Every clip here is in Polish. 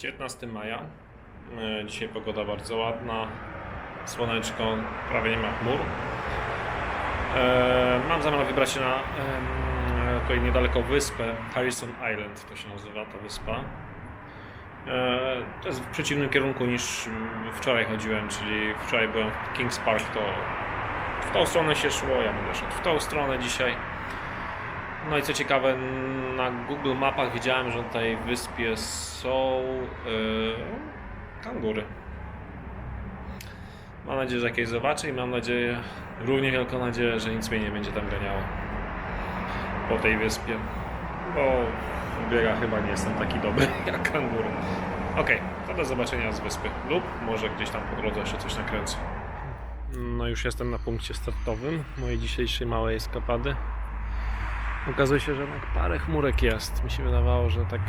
19 maja. E, Dzisiaj pogoda bardzo ładna. Słoneczko, prawie nie ma chmur. E, Mam zamiar wybrać się na tutaj niedaleko wyspę. Harrison Island to się nazywa ta wyspa. E, To jest w przeciwnym kierunku niż mm, wczoraj chodziłem, czyli wczoraj byłem w Kings Park, to w tą stronę się szło, ja będę szedł w tą stronę dzisiaj. No i co ciekawe, na Google Mapach widziałem, że na tej wyspie są yy, kangury. Mam nadzieję, że jakieś zobaczę i mam nadzieję, równie wielką nadzieję, że nic mnie nie będzie tam ganiało po tej wyspie. Bo w chyba nie jestem taki dobry jak kangury. Okej, to do zobaczenia z wyspy. Lub może gdzieś tam po drodze jeszcze coś nakręcę. No już jestem na punkcie startowym mojej dzisiejszej małej eskapady. Okazuje się, że jednak parę chmurek jest. Mi się wydawało, że tak,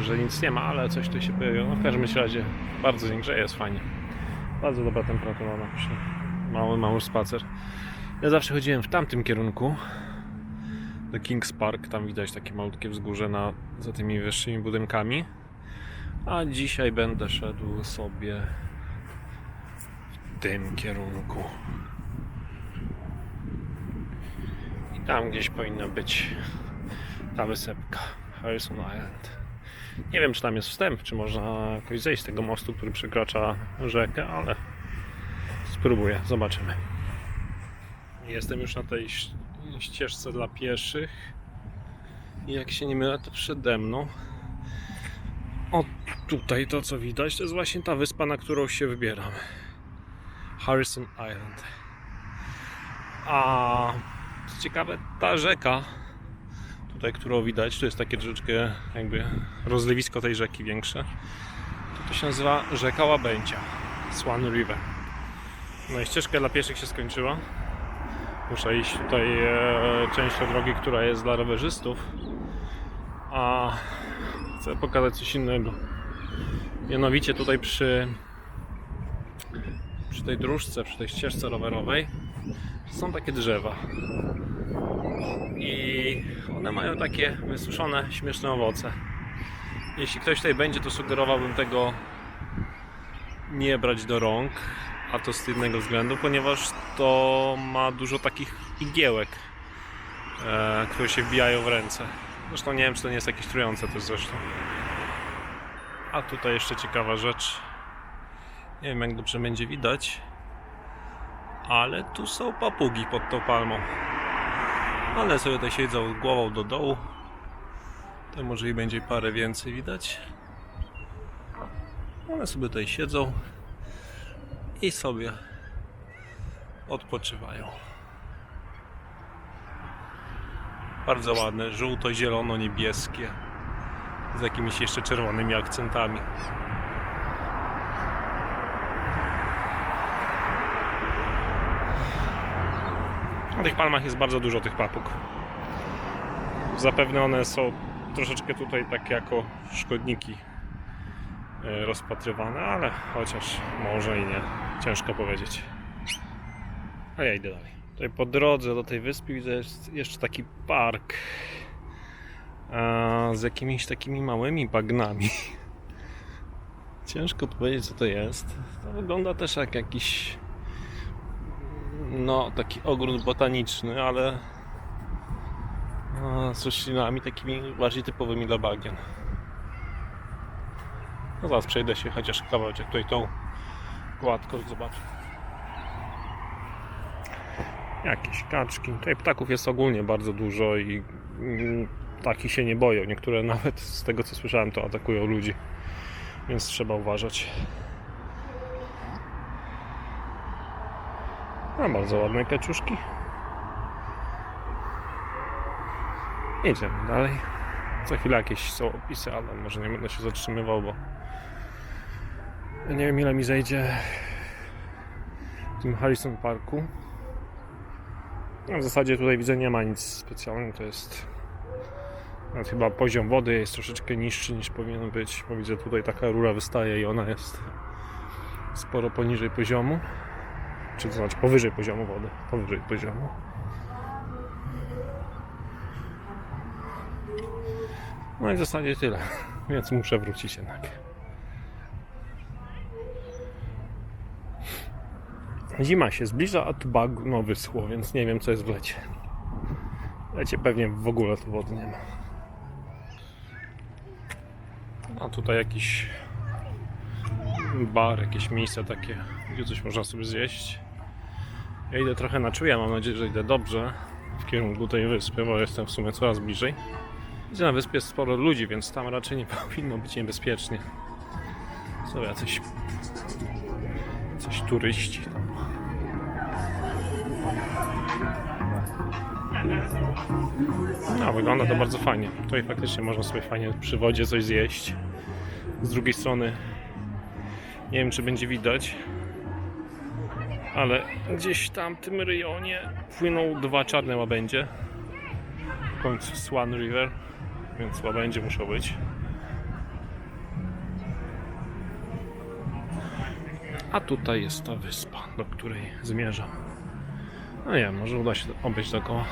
że nic nie ma, ale coś tu się pojawiło. No w każdym razie bardzo grzeje, jest fajnie. Bardzo dobra temperatura na przy mały, mały spacer. Ja zawsze chodziłem w tamtym kierunku do Kings Park. Tam widać takie malutkie wzgórze na, za tymi wyższymi budynkami. A dzisiaj będę szedł sobie w tym kierunku. I tam gdzieś powinna być ta wysepka Harrison Island. Nie wiem, czy tam jest wstęp, czy można jakoś zejść z tego mostu, który przekracza rzekę, ale spróbuję, zobaczymy. Jestem już na tej ścieżce dla pieszych. I jak się nie mylę, to przede mną. O, tutaj to co widać, to jest właśnie ta wyspa, na którą się wybieram. Harrison Island. A co ciekawe, ta rzeka, tutaj którą widać, to jest takie troszeczkę jakby rozlewisko tej rzeki większe. To, to się nazywa rzeka Łabędzia, Swan River. No i ścieżka dla pieszych się skończyła. Muszę iść tutaj e, częścią drogi, która jest dla rowerzystów. A chcę pokazać coś innego. Mianowicie tutaj przy przy tej dróżce, przy tej ścieżce rowerowej są takie drzewa. I one mają takie wysuszone, śmieszne owoce. Jeśli ktoś tutaj będzie, to sugerowałbym tego nie brać do rąk, a to z jednego względu, ponieważ to ma dużo takich igiełek, e, które się wbijają w ręce. Zresztą nie wiem, czy to nie jest jakieś trujące też zresztą. A tutaj jeszcze ciekawa rzecz. Nie wiem, jak dobrze będzie widać, ale tu są papugi pod tą palmą. One sobie tutaj siedzą głową do dołu. To może i będzie parę więcej widać. One sobie tutaj siedzą i sobie odpoczywają. Bardzo ładne, żółto-zielono-niebieskie z jakimiś jeszcze czerwonymi akcentami. Tych palmach jest bardzo dużo tych papug. Zapewne one są troszeczkę tutaj tak jako szkodniki e, rozpatrywane, ale chociaż może i nie. Ciężko powiedzieć. A ja idę dalej. Tutaj po drodze do tej wyspy widzę jeszcze taki park a, z jakimiś takimi małymi bagnami. Ciężko powiedzieć co to jest. To wygląda też jak jakiś no taki ogród botaniczny, ale a, z roślinami takimi bardziej typowymi dla bagien. No zaraz przejdę się chociaż kawałek tutaj tą gładką i zobaczę. Jakieś kaczki. Tutaj ptaków jest ogólnie bardzo dużo i ptaki się nie boją. Niektóre nawet z tego co słyszałem to atakują ludzi. Więc trzeba uważać. No, bardzo ładne kaczuszki. Idziemy dalej. Za chwilę jakieś są opisy, ale może nie będę się zatrzymywał, bo nie wiem ile mi zejdzie w tym Harrison Parku. No, w zasadzie tutaj widzę nie ma nic specjalnego, to jest nawet chyba poziom wody jest troszeczkę niższy niż powinien być, bo widzę tutaj taka rura wystaje i ona jest sporo poniżej poziomu. Czy to znaczy powyżej poziomu wody, powyżej poziomu. No i w zasadzie tyle. więc muszę wrócić jednak. Zima się zbliża, a tu bagno wyschło, więc nie wiem co jest w lecie. W lecie pewnie w ogóle tu wody nie ma. A tutaj jakiś bar, jakieś miejsce takie, gdzie coś można sobie zjeść. Ja idę trochę na czuja, mam nadzieję, że idę dobrze w kierunku tej wyspy, bo jestem w sumie coraz bliżej. Gdzie na wyspie jest sporo ludzi, więc tam raczej nie powinno być niebezpiecznie. Są jacyś, jacyś turyści tam. No, wygląda to bardzo fajnie. Tutaj faktycznie można sobie fajnie przy wodzie coś zjeść. Z drugiej strony nie wiem, czy będzie widać, ale gdzieś tam w tym rejonie płyną dwa czarne łabędzie. W końcu Swan River, więc łabędzie muszą być. A tutaj jest ta wyspa, do której zmierzam. No nie może uda się obejść dookoła.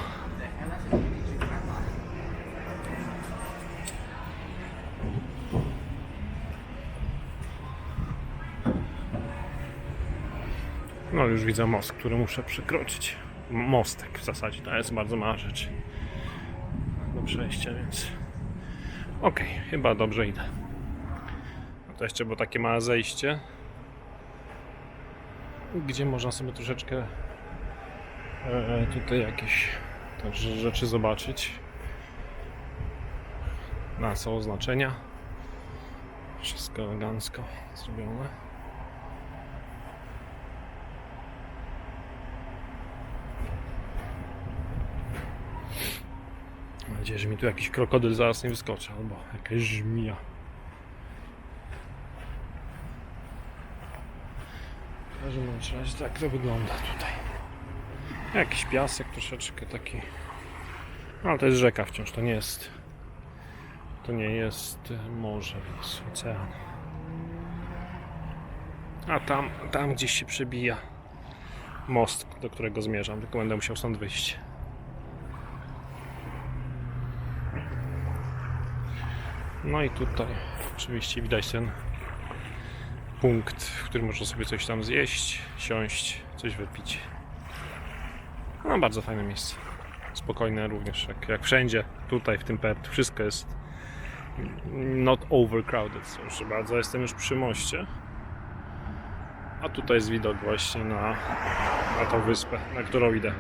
No już widzę most, który muszę przekroczyć. Mostek w zasadzie, to jest bardzo mała rzecz do przejścia, więc okej, chyba dobrze idę. No to jeszcze było takie małe zejście, gdzie można sobie troszeczkę e, tutaj jakieś także rzeczy zobaczyć. Na są oznaczenia. Wszystko elegancko zrobione. Nadzieję, że mi tu jakiś krokodyl zaraz nie wyskoczy, albo jakaś żmija. W każdym razie tak to wygląda tutaj. Jakiś piasek troszeczkę taki. No, Ale to jest rzeka wciąż, to nie jest. To nie jest morze, więc ocean. A tam, tam gdzieś się przebija most, do którego zmierzam, tylko będę musiał stąd wyjść. No i tutaj oczywiście widać ten punkt, w którym można sobie coś tam zjeść, siąść, coś wypić. No bardzo fajne miejsce. Spokojne również, jak, jak wszędzie tutaj w tym Perth. Wszystko jest not overcrowded. Proszę bardzo, jestem już przy moście. A tutaj jest widok właśnie na, na tą wyspę, na którą idę.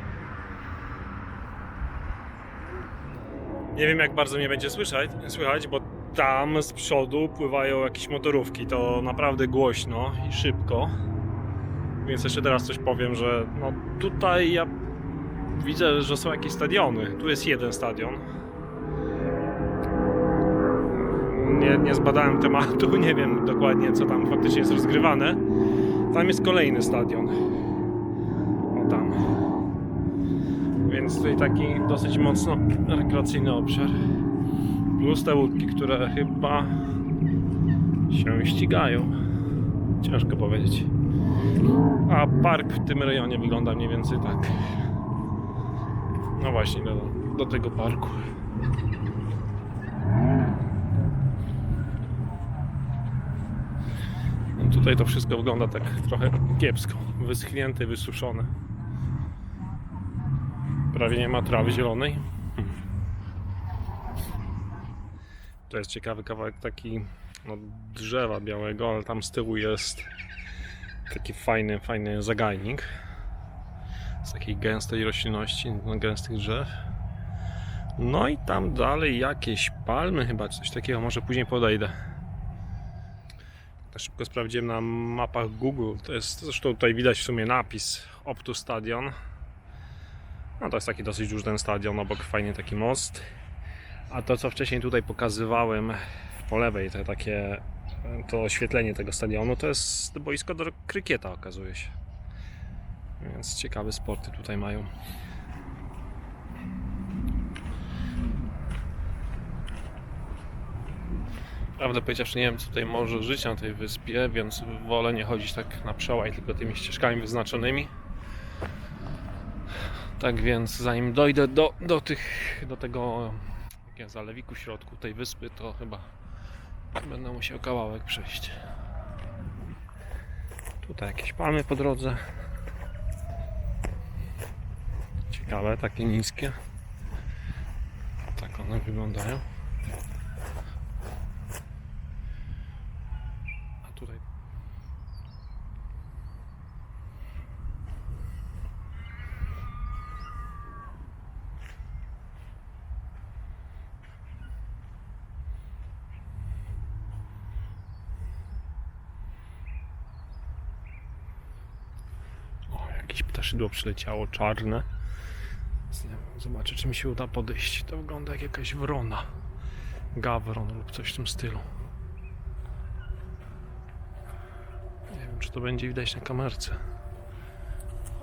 Nie wiem jak bardzo mnie będzie słyszeć, słychać, bo tam z przodu pływają jakieś motorówki. To naprawdę głośno i szybko. Więc jeszcze teraz coś powiem, że no tutaj ja widzę, że są jakieś stadiony. Tu jest jeden stadion. Nie, nie zbadałem tematu, nie wiem dokładnie co tam faktycznie jest rozgrywane. Tam jest kolejny stadion. O tam. Więc tutaj taki dosyć mocno rekreacyjny obszar. Plus te łódki, które chyba się ścigają. Ciężko powiedzieć. A park w tym rejonie wygląda mniej więcej tak. No właśnie, do, do tego parku. No tutaj to wszystko wygląda tak trochę kiepsko. Wyschnięte, wysuszone. Prawie nie ma trawy zielonej. To jest ciekawy kawałek taki no, drzewa białego, ale tam z tyłu jest taki fajny, fajny zagajnik z takiej gęstej roślinności, no, gęstych drzew. No i tam dalej jakieś palmy chyba, coś takiego, może później podejdę. Tak szybko sprawdziłem na mapach Google, to jest, zresztą tutaj widać w sumie napis Optu Stadion. No to jest taki dosyć duży ten stadion, obok fajnie taki most. A to co wcześniej tutaj pokazywałem po lewej, te takie to oświetlenie tego stadionu, to jest boisko do krykieta okazuje się. Więc ciekawe sporty tutaj mają. Prawdę powiedziawszy, nie wiem, co tutaj może żyć na tej wyspie, więc wolę nie chodzić tak na przełaj, tylko tymi ścieżkami wyznaczonymi. Tak więc, zanim dojdę do, do, tych, do tego jak zalewiku środku tej wyspy, to chyba Będę musiał kawałek przejść. Tutaj jakieś palmy po drodze. Ciekawe, takie niskie. Tak one wyglądają. A tutaj O, jakieś ptaszydło przyleciało czarne. Zobaczę, czy mi się uda podejść. To wygląda jak jakaś wrona. Gawron lub coś w tym stylu. Nie wiem, czy to będzie widać na kamerce.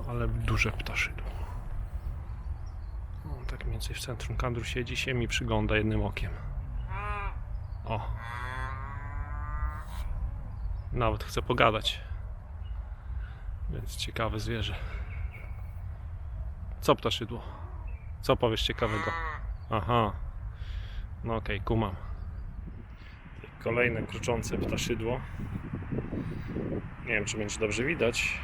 Ale duże ptaszydło. O, tak mniej więcej w centrum kadru siedzi się mi przygląda jednym okiem. O. Nawet chce pogadać. Więc ciekawe zwierzę. Co ptaszydło? Co powiesz ciekawego? Aha. No okej, kumam. Kolejne kruczące ptaszydło. Nie wiem, czy będzie dobrze widać.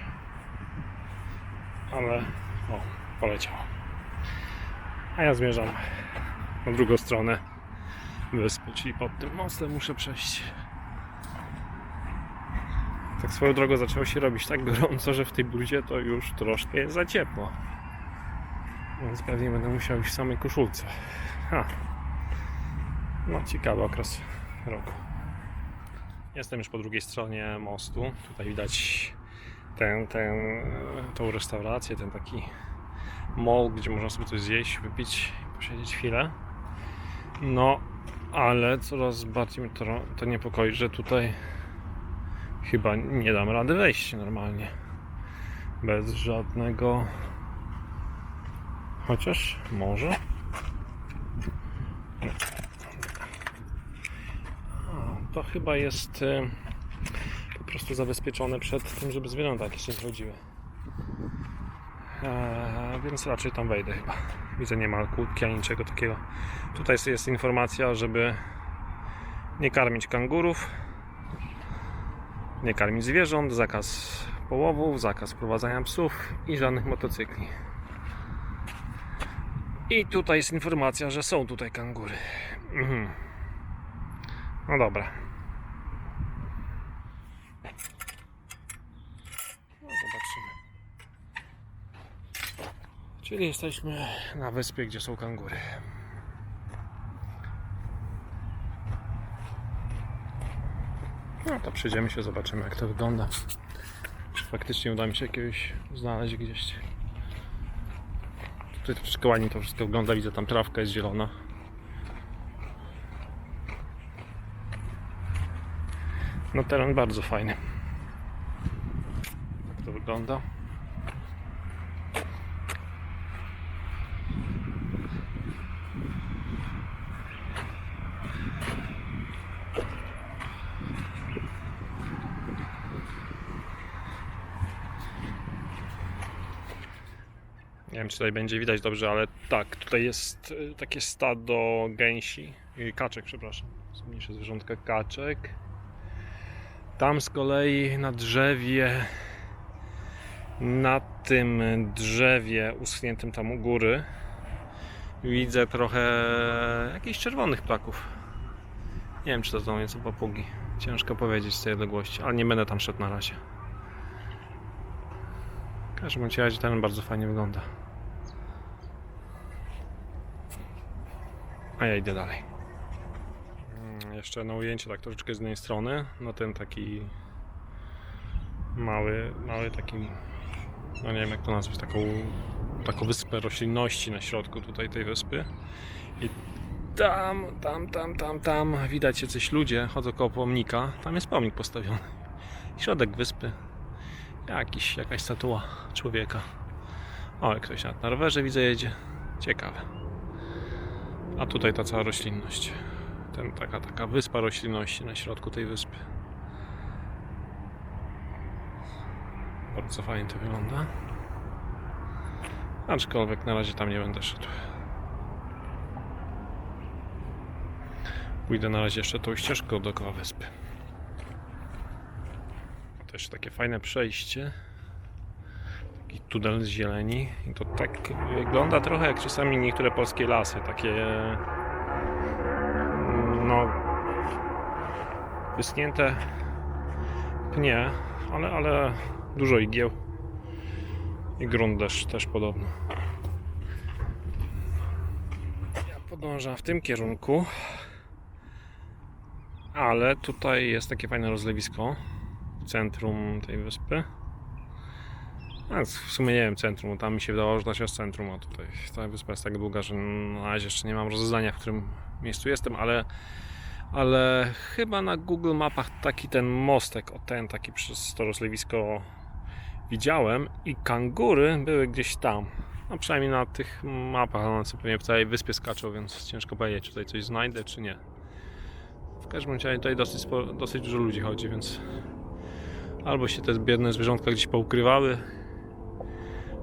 Ale... O, poleciał. A ja zmierzam na drugą stronę wyspy, czyli pod tym mostem muszę przejść. Tak swoją drogą zaczęło się robić tak gorąco, że w tej budzie to już troszkę jest za ciepło. Więc pewnie będę musiał iść w samej koszulce. Ha. No ciekawy okres roku. Jestem już po drugiej stronie mostu. Tutaj widać tę, tę, tą restaurację, ten taki mall, gdzie można sobie coś zjeść, wypić, posiedzieć chwilę. No, ale coraz bardziej mnie to, to niepokoi, że tutaj chyba nie dam rady wejść normalnie. Bez żadnego. Chociaż może. To chyba jest y, po prostu zabezpieczone przed tym, żeby zwierzęta jakieś nie. Eee, więc raczej tam wejdę chyba. Widzę, nie ma kłódki ani niczego takiego. Tutaj jest informacja, żeby nie karmić kangurów, nie karmić zwierząt, zakaz połowów, zakaz prowadzenia psów i żadnych motocykli. I tutaj jest informacja, że są tutaj kangury. Mhm. No dobra. No zobaczymy. Czyli jesteśmy na wyspie, gdzie są kangury. No to przejdziemy się, zobaczymy jak to wygląda. Czy faktycznie uda mi się jakiegoś znaleźć gdzieś. Tutaj troszkę ładnie to wszystko wygląda, widzę tam trawka jest zielona. No teren bardzo fajny. Tak to wygląda. Nie wiem, czy tutaj będzie widać dobrze, ale tak, tutaj jest y, takie stado gęsi, kaczek, przepraszam, są mniejsze zwierzątka kaczek. Tam z kolei na drzewie, na tym drzewie uschniętym tam u góry widzę trochę jakichś czerwonych ptaków. Nie wiem, czy to są nieco papugi. Ciężko powiedzieć z tej odległości, ale nie będę tam szedł na razie. W każdym razie ten bardzo fajnie wygląda. Ja idę dalej. Mm, Jeszcze na ujęcie tak troszeczkę z innej strony. No ten taki mały, mały taki, no nie wiem jak to nazwać, taką, taką wyspę roślinności na środku tutaj tej wyspy. I tam, tam, tam, tam, tam widać jacyś ludzie, chodzą koło pomnika. Tam jest pomnik postawiony. Środek wyspy. Jakiś, jakaś statua człowieka. O, ktoś na na rowerze widzę jedzie. Ciekawe. A tutaj ta cała roślinność. Ten, taka, taka wyspa roślinności na środku tej wyspy. Bardzo fajnie to wygląda. Aczkolwiek na razie tam nie będę szedł. Pójdę na razie jeszcze tą ścieżką dookoła wyspy. Jeszcze takie fajne przejście. Tunel z zieleni. I to tak wygląda trochę jak czasami niektóre polskie lasy. Takie mm, no wyschnięte pnie, ale, ale dużo igieł. I grunt też, też podobno. Ja podążam w tym kierunku. Ale tutaj jest takie fajne rozlewisko w centrum tej wyspy. A w sumie nie wiem centrum, tam mi się wydawało, że to jest centrum, a tutaj ta wyspa jest tak długa, że na razie jeszcze nie mam rozeznania, w którym miejscu jestem, ale, ale chyba na Google Mapach taki ten mostek, o ten taki przez to rozlewisko widziałem i kangury były gdzieś tam. No przynajmniej na tych mapach, one sobie pewnie po całej wyspie skaczą, więc ciężko powiedzieć, czy tutaj coś znajdę, czy nie. W każdym razie tutaj dosyć, dosyć dużo ludzi chodzi, więc albo się te biedne zwierzątka gdzieś poukrywały,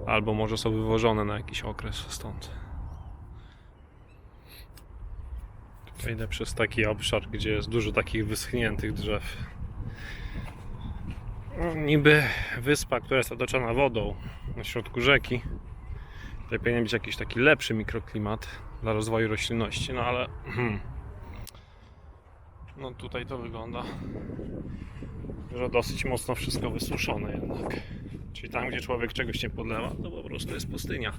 albo może są wywożone na jakiś okres stąd. Idę przez taki obszar, gdzie jest dużo takich wyschniętych drzew. No, niby wyspa, która jest otoczona wodą na środku rzeki. Tutaj powinien być jakiś taki lepszy mikroklimat dla rozwoju roślinności, no ale hmm, no tutaj to wygląda, że dosyć mocno wszystko wysuszone jednak. Czyli tam, gdzie człowiek czegoś nie podlewa, to po prostu jest pustynia.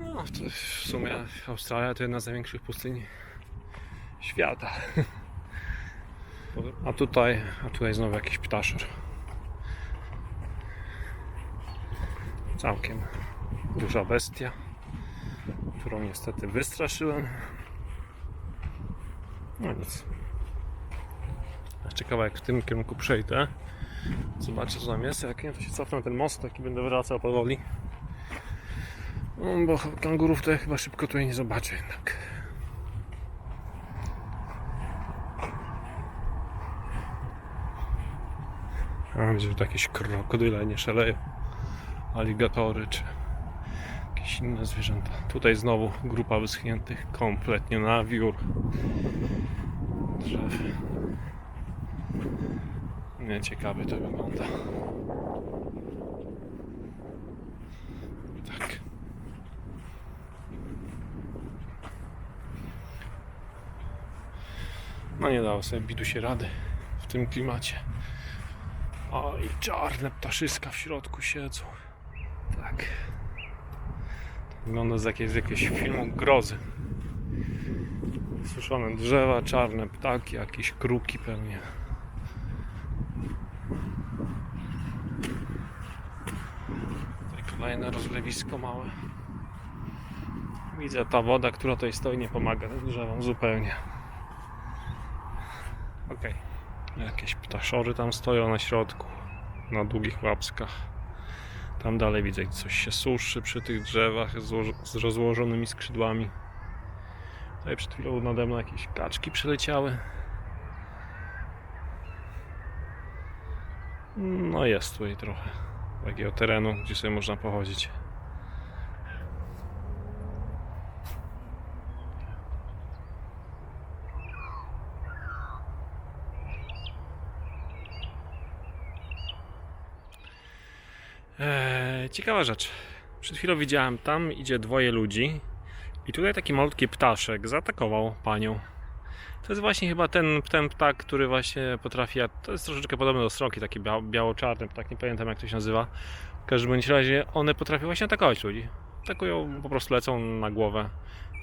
No, to w sumie Australia to jedna z największych pustyń świata. A tutaj, a tutaj znowu jakiś ptaszor. Całkiem duża bestia, którą niestety wystraszyłem. No nic. Jeszcze kawałek w tym kierunku przejdę. Zobaczę co tam jest. Jak nie, to się cofnę ten most i będę wracał powoli. No, bo kangurów to ja chyba szybko tutaj nie zobaczę jednak. Mam nadzieję, to jakieś krokodyle nie szaleją. Aligatory czy jakieś inne zwierzęta. Tutaj znowu grupa wyschniętych kompletnie na wiór drzew. Nie, ciekawie to wygląda. Tak. No nie dało sobie bidu się rady w tym klimacie. O i czarne ptaszyska w środku siedzą. Tak. Wygląda z jakiegoś, z jakiegoś filmu grozy. Suszone drzewa, czarne ptaki, jakieś kruki pewnie. Kolejne rozlewisko małe. Widzę ta woda, która tutaj stoi, nie pomaga drzewom zupełnie. Okej. Jakieś ptaszory tam stoją na środku, na długich łapskach. Tam dalej widzę, coś się suszy przy tych drzewach z rozłożonymi skrzydłami. Tutaj przed chwilą nade mną jakieś kaczki przeleciały. No jest tutaj trochę takiego terenu, gdzie sobie można pochodzić. Eee, ciekawa rzecz. Przed chwilą widziałem, tam idzie dwoje ludzi i tutaj taki malutki ptaszek zaatakował panią. To jest właśnie chyba ten, ten ptak, który właśnie potrafi, to jest troszeczkę podobny do sroki, taki biało, biało-czarny ptak, nie pamiętam jak to się nazywa. W każdym bądź razie one potrafią właśnie atakować ludzi. Atakują, po prostu lecą na głowę,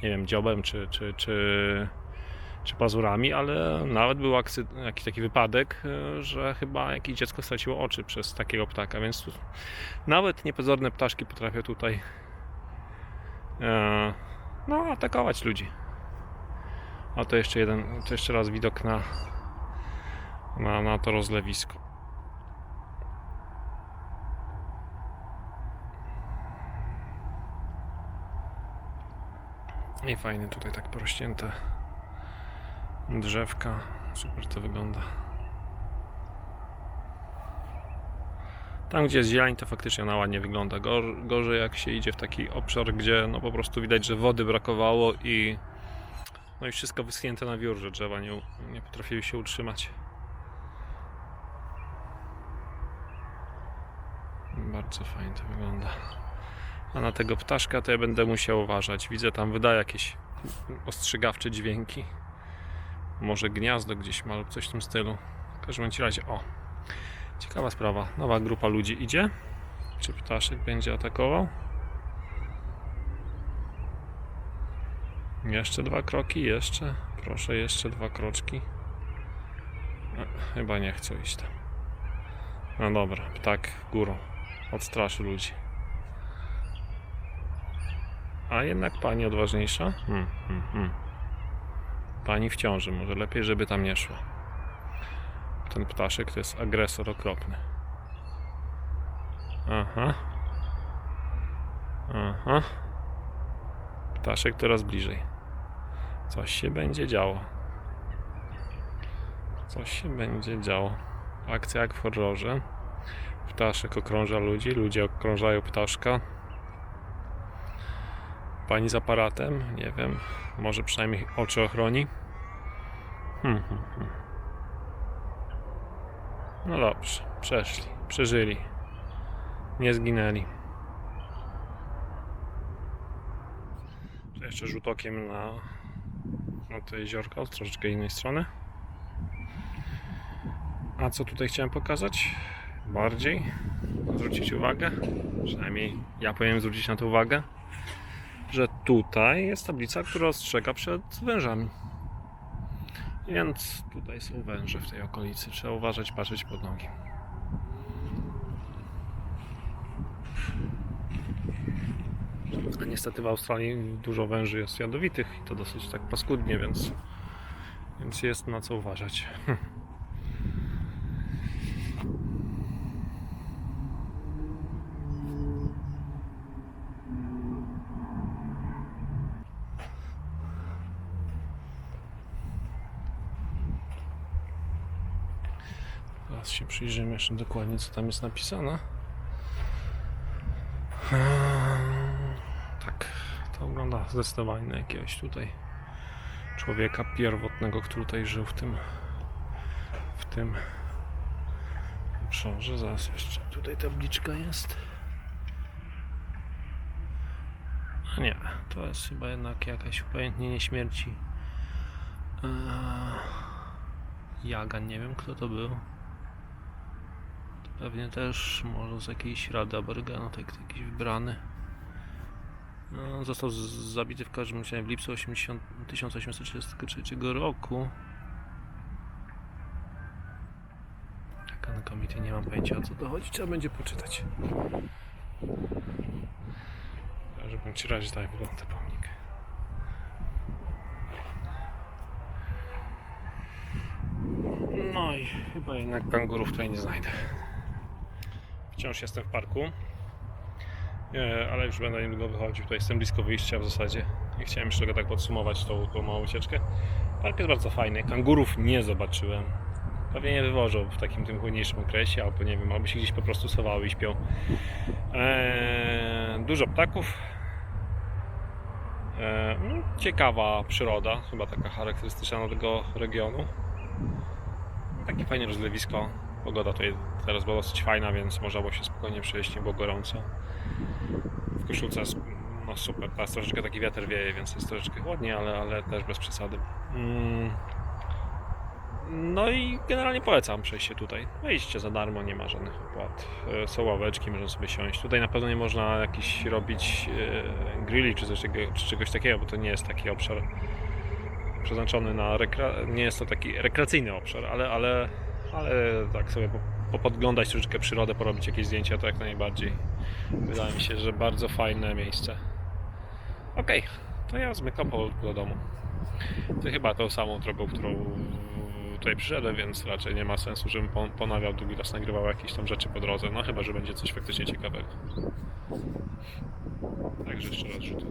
nie wiem, dziobem czy, czy, czy, czy pazurami, ale nawet był jakiś taki wypadek, e, że chyba jakieś dziecko straciło oczy przez takiego ptaka, więc tu, nawet niepozorne ptaszki potrafią tutaj e, no, atakować ludzi. A to jeszcze jeden, to jeszcze raz widok na, na, na to rozlewisko. I fajnie tutaj tak porośnięte drzewka. Super to wygląda. Tam gdzie jest zieleń to faktycznie ona ładnie wygląda. Gor, gorzej jak się idzie w taki obszar, gdzie no po prostu widać, że wody brakowało i No i wszystko wyschnięte na wiór, że drzewa nie, nie potrafiły się utrzymać. Bardzo fajnie to wygląda. A na tego ptaszka to ja będę musiał uważać. Widzę tam wydaje jakieś ostrzegawcze dźwięki. Może gniazdo gdzieś ma lub coś w tym stylu. W każdym razie, o. Ciekawa sprawa. Nowa grupa ludzi idzie. Czy ptaszek będzie atakował? Jeszcze dwa kroki, jeszcze. Proszę, jeszcze dwa kroczki. E, Chyba nie chcą iść tam. No dobra, ptak górą. Odstraszy ludzi. A jednak pani odważniejsza? Hmm, hmm, hmm. Pani w ciąży, może lepiej, żeby tam nie szła. Ten ptaszek to jest agresor okropny. Aha. Aha. Ptaszek coraz bliżej. Coś się będzie działo. Coś się będzie działo. Akcja jak w horrorze. Ptaszek okrąża ludzi, ludzie okrążają ptaszka. Pani z aparatem, nie wiem, może przynajmniej oczy ochroni. Hmm, hmm, hmm. No dobrze, przeszli, przeżyli. Nie zginęli. Jeszcze rzut okiem na, na to jeziorko troszeczkę innej strony. A co tutaj chciałem pokazać? Bardziej zwrócić uwagę, przynajmniej ja powinien zwrócić na to uwagę, że tutaj jest tablica, która ostrzega przed wężami. Więc tutaj są węże w tej okolicy. Trzeba uważać, patrzeć pod nogi. Niestety w Australii dużo węży jest jadowitych i to dosyć tak paskudnie, więc, więc jest na co uważać. Teraz się przyjrzymy jeszcze dokładnie, co tam jest napisane. Wygląda zdecydowanie na jakiegoś tutaj człowieka pierwotnego, który tutaj żył w tym w tym obszarze. Zaraz jeszcze tutaj tabliczka jest. A nie, to jest chyba jednak jakaś upamiętnienie śmierci. Eee, nie wiem kto to był. Pewnie też może z jakiejś rady aborygenu, tak, jakiś wybrany. No, został zabity w każdym razie w lipcu 80, 1833 roku. Taka na komitie nie mam pojęcia o co dochodzi, trzeba będzie poczytać. Każdym bądź razie tak wygląda pomnik. No i chyba jednak kangurów tutaj nie znajdę. Wciąż jestem w parku, ale już będę niedługo wychodził. Tutaj jestem blisko wyjścia w zasadzie i chciałem jeszcze tylko tak podsumować tą, tą małą ucieczkę. Park jest bardzo fajny. Kangurów nie zobaczyłem. Pewnie nie wywożą w takim tym chłodniejszym okresie, albo nie wiem, albo się gdzieś po prostu schowały i śpią. Eee, dużo ptaków. Eee, ciekawa przyroda, chyba taka charakterystyczna tego regionu. Takie fajne rozlewisko. Pogoda tutaj teraz była dosyć fajna, więc można było się spokojnie przejść, nie było gorąco. W koszulce no super, teraz troszeczkę taki wiatr wieje, więc jest troszeczkę chłodniej, ale, ale też bez przesady. Mm. No i generalnie polecam przejście tutaj. Wejście za darmo, nie ma żadnych opłat. E, Są ławeczki, można sobie siąść. Tutaj na pewno nie można jakiś robić e, grilli czy, coś, czy czegoś takiego, bo to nie jest taki obszar przeznaczony na rekre... nie jest to taki rekreacyjny obszar, ale, ale, ale tak sobie po- popodglądać troszeczkę przyrodę, porobić jakieś zdjęcia, to jak najbardziej. Wydaje mi się, że bardzo fajne miejsce. Okej, to ja zmykam powolutku do domu. To chyba tą samą drogą, którą tutaj przyszedłem, więc raczej nie ma sensu, żebym pon- ponawiał drugi raz nagrywał jakieś tam rzeczy po drodze, no chyba, że będzie coś faktycznie ciekawego. Także jeszcze raz rzut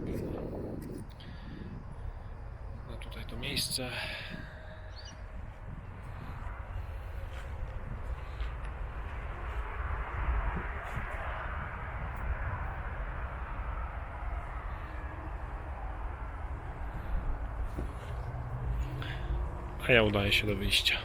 na tutaj to miejsce. A ja udaję się do wyjścia.